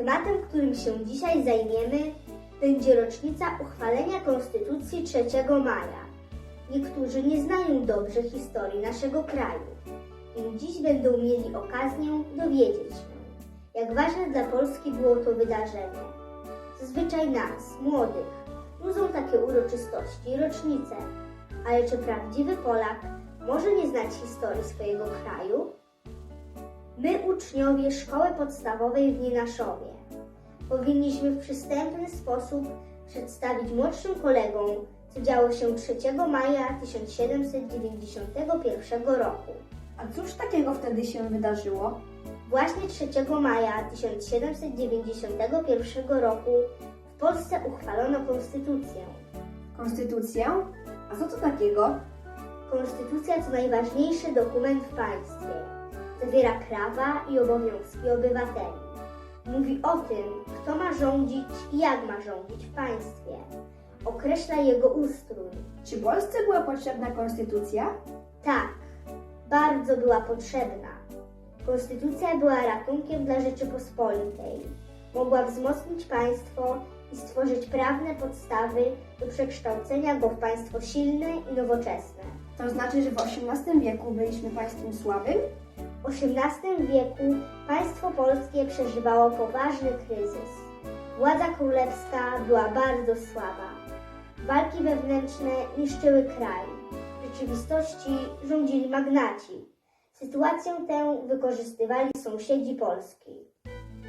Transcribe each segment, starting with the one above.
Tematem, którym się dzisiaj zajmiemy, będzie rocznica uchwalenia Konstytucji 3 maja. Niektórzy nie znają dobrze historii naszego kraju, więc dziś będą mieli okazję dowiedzieć się, jak ważne dla Polski było to wydarzenie. Zazwyczaj nas, młodych, nudzą takie uroczystości i rocznice, ale czy prawdziwy Polak może nie znać historii swojego kraju? My, uczniowie Szkoły Podstawowej w Nienaszowie, powinniśmy w przystępny sposób przedstawić młodszym kolegom, co działo się 3 maja 1791 roku. A cóż takiego wtedy się wydarzyło? Właśnie 3 maja 1791 roku w Polsce uchwalono konstytucję. Konstytucję? A co to takiego? Konstytucja to najważniejszy dokument w państwie. Zawiera prawa i obowiązki obywateli. Mówi o tym, kto ma rządzić i jak ma rządzić w państwie. Określa jego ustrój. Czy Polsce była potrzebna konstytucja? Tak, bardzo była potrzebna. Konstytucja była ratunkiem dla Rzeczypospolitej. Mogła wzmocnić państwo i stworzyć prawne podstawy do przekształcenia go w państwo silne i nowoczesne. To znaczy, że w XVIII wieku byliśmy państwem słabym? W XVIII wieku państwo polskie przeżywało poważny kryzys. Władza królewska była bardzo słaba. Walki wewnętrzne niszczyły kraj. W rzeczywistości rządzili magnaci. Sytuację tę wykorzystywali sąsiedzi Polski.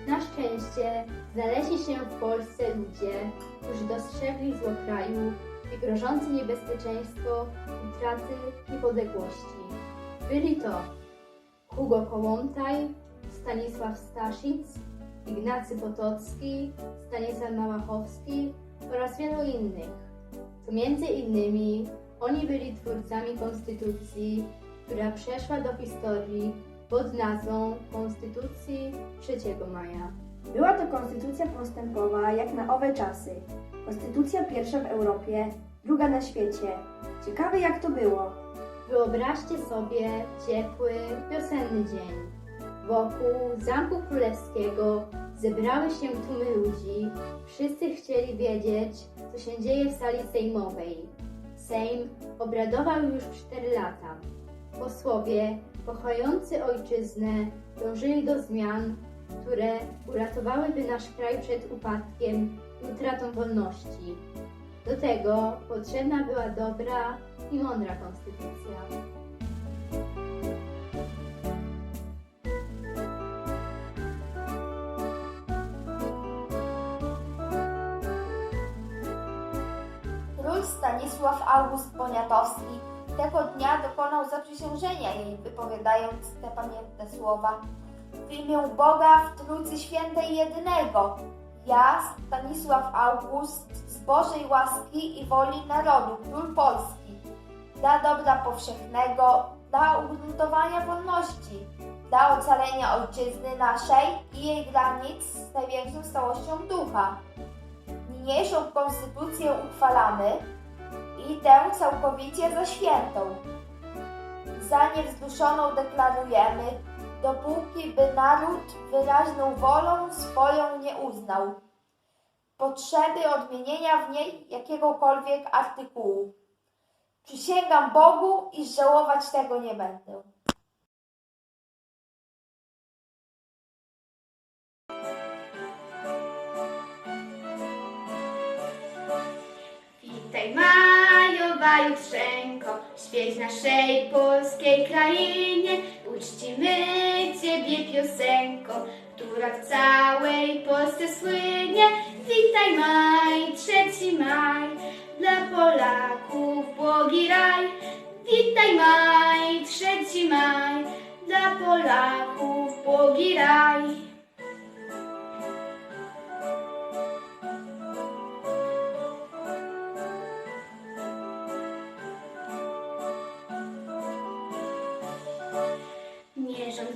Na szczęście znaleźli się w Polsce ludzie, którzy dostrzegli zło kraju i grożące niebezpieczeństwo utraty niepodległości. Byli to Hugo Kołłątaj, Stanisław Staszic, Ignacy Potocki, Stanisław Małachowski oraz wielu innych. To między innymi oni byli twórcami konstytucji, która przeszła do historii pod nazwą Konstytucji 3 maja. Była to konstytucja postępowa jak na owe czasy. Konstytucja pierwsza w Europie, druga na świecie. Ciekawe jak to było. Wyobraźcie sobie ciepły, wiosenny dzień. Wokół Zamku Królewskiego zebrały się tłumy ludzi. Wszyscy chcieli wiedzieć, co się dzieje w sali sejmowej. Sejm obradował już 4 lata. Posłowie, kochający ojczyznę, dążyli do zmian, które uratowałyby nasz kraj przed upadkiem i utratą wolności. Do tego potrzebna była dobra i mądra konstytucja. Król Stanisław August Poniatowski tego dnia dokonał zaprzysiężenia jej, wypowiadając te pamiętne słowa. W imię Boga w Trójcy Świętej Jedynego, ja, Stanisław August, z Bożej łaski i woli narodu, król Polski, dla dobra powszechnego, dla ugruntowania wolności, dla ocalenia ojczyzny naszej i jej granic z największą stałością ducha. Niniejszą konstytucję uchwalamy i tę całkowicie za świętą. Za niewzruszoną deklarujemy, dopóki by naród wyraźną wolą swoją nie uznał. Potrzeby odmienienia w niej jakiegokolwiek artykułu. Przysięgam Bogu, iż żałować tego nie będę. Witaj majowa jutrzenko, świeć naszej polskiej krainie. Uczcimy Ciebie piosenką, która w całej Polsce słynie. Witaj maj, trzeci maj, dla Polaków błogi raj. Witaj maj, trzeci maj, dla Polaków błogi raj.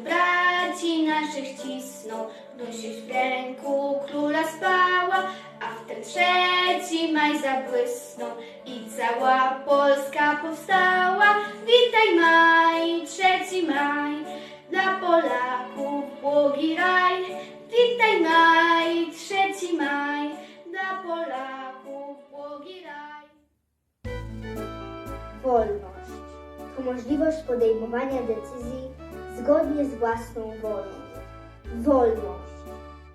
Braci naszych cisnął, dość w ręku króla spała, a w ten trzeci maj zabłysnął i cała Polska powstała. Witaj maj, trzeci maj, dla Polaków błogi raj. Witaj maj, trzeci maj, dla Polaków błogi raj. Wolność to możliwość podejmowania decyzji zgodnie z własną wolą. Wolność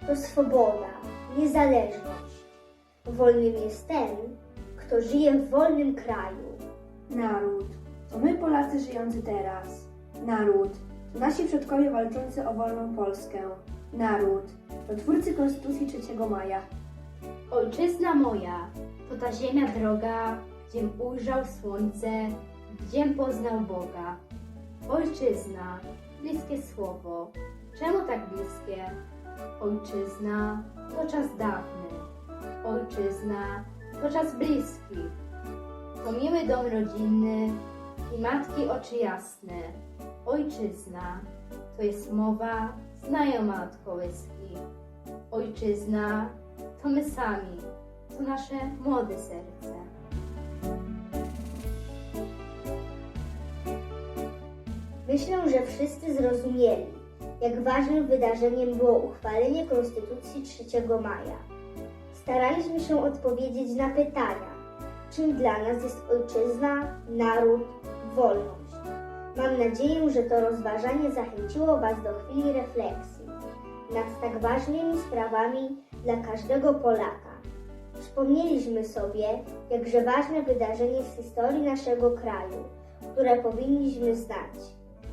to swoboda, niezależność Wolnym jest ten, kto żyje w wolnym kraju. Naród to my Polacy żyjący teraz. Naród to nasi przodkowie walczący o wolną Polskę. Naród to twórcy Konstytucji 3 maja. Ojczyzna moja to ta ziemia droga, gdziem ujrzał słońce, gdziem poznał Boga. Ojczyzna, bliskie słowo. Czemu tak bliskie? Ojczyzna to czas dawny. Ojczyzna to czas bliski. To miły dom rodzinny i matki oczy jasne. Ojczyzna to jest mowa znajoma od kołyski. Ojczyzna to my sami, to nasze młode serce. Myślę, że wszyscy zrozumieli, jak ważnym wydarzeniem było uchwalenie Konstytucji 3 maja. Staraliśmy się odpowiedzieć na pytania, czym dla nas jest ojczyzna, naród, wolność. Mam nadzieję, że to rozważanie zachęciło Was do chwili refleksji nad tak ważnymi sprawami dla każdego Polaka. Przypomnieliśmy sobie, jakże ważne wydarzenie w historii naszego kraju, które powinniśmy znać,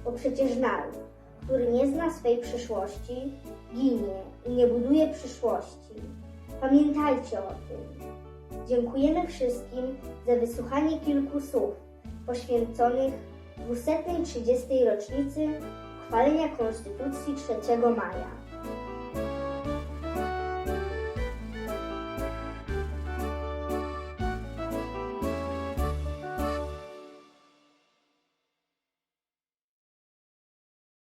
bo przecież naród, który nie zna swej przyszłości, ginie i nie buduje przyszłości. Pamiętajcie o tym. Dziękujemy wszystkim za wysłuchanie kilku słów poświęconych 230. rocznicy uchwalenia Konstytucji 3 maja.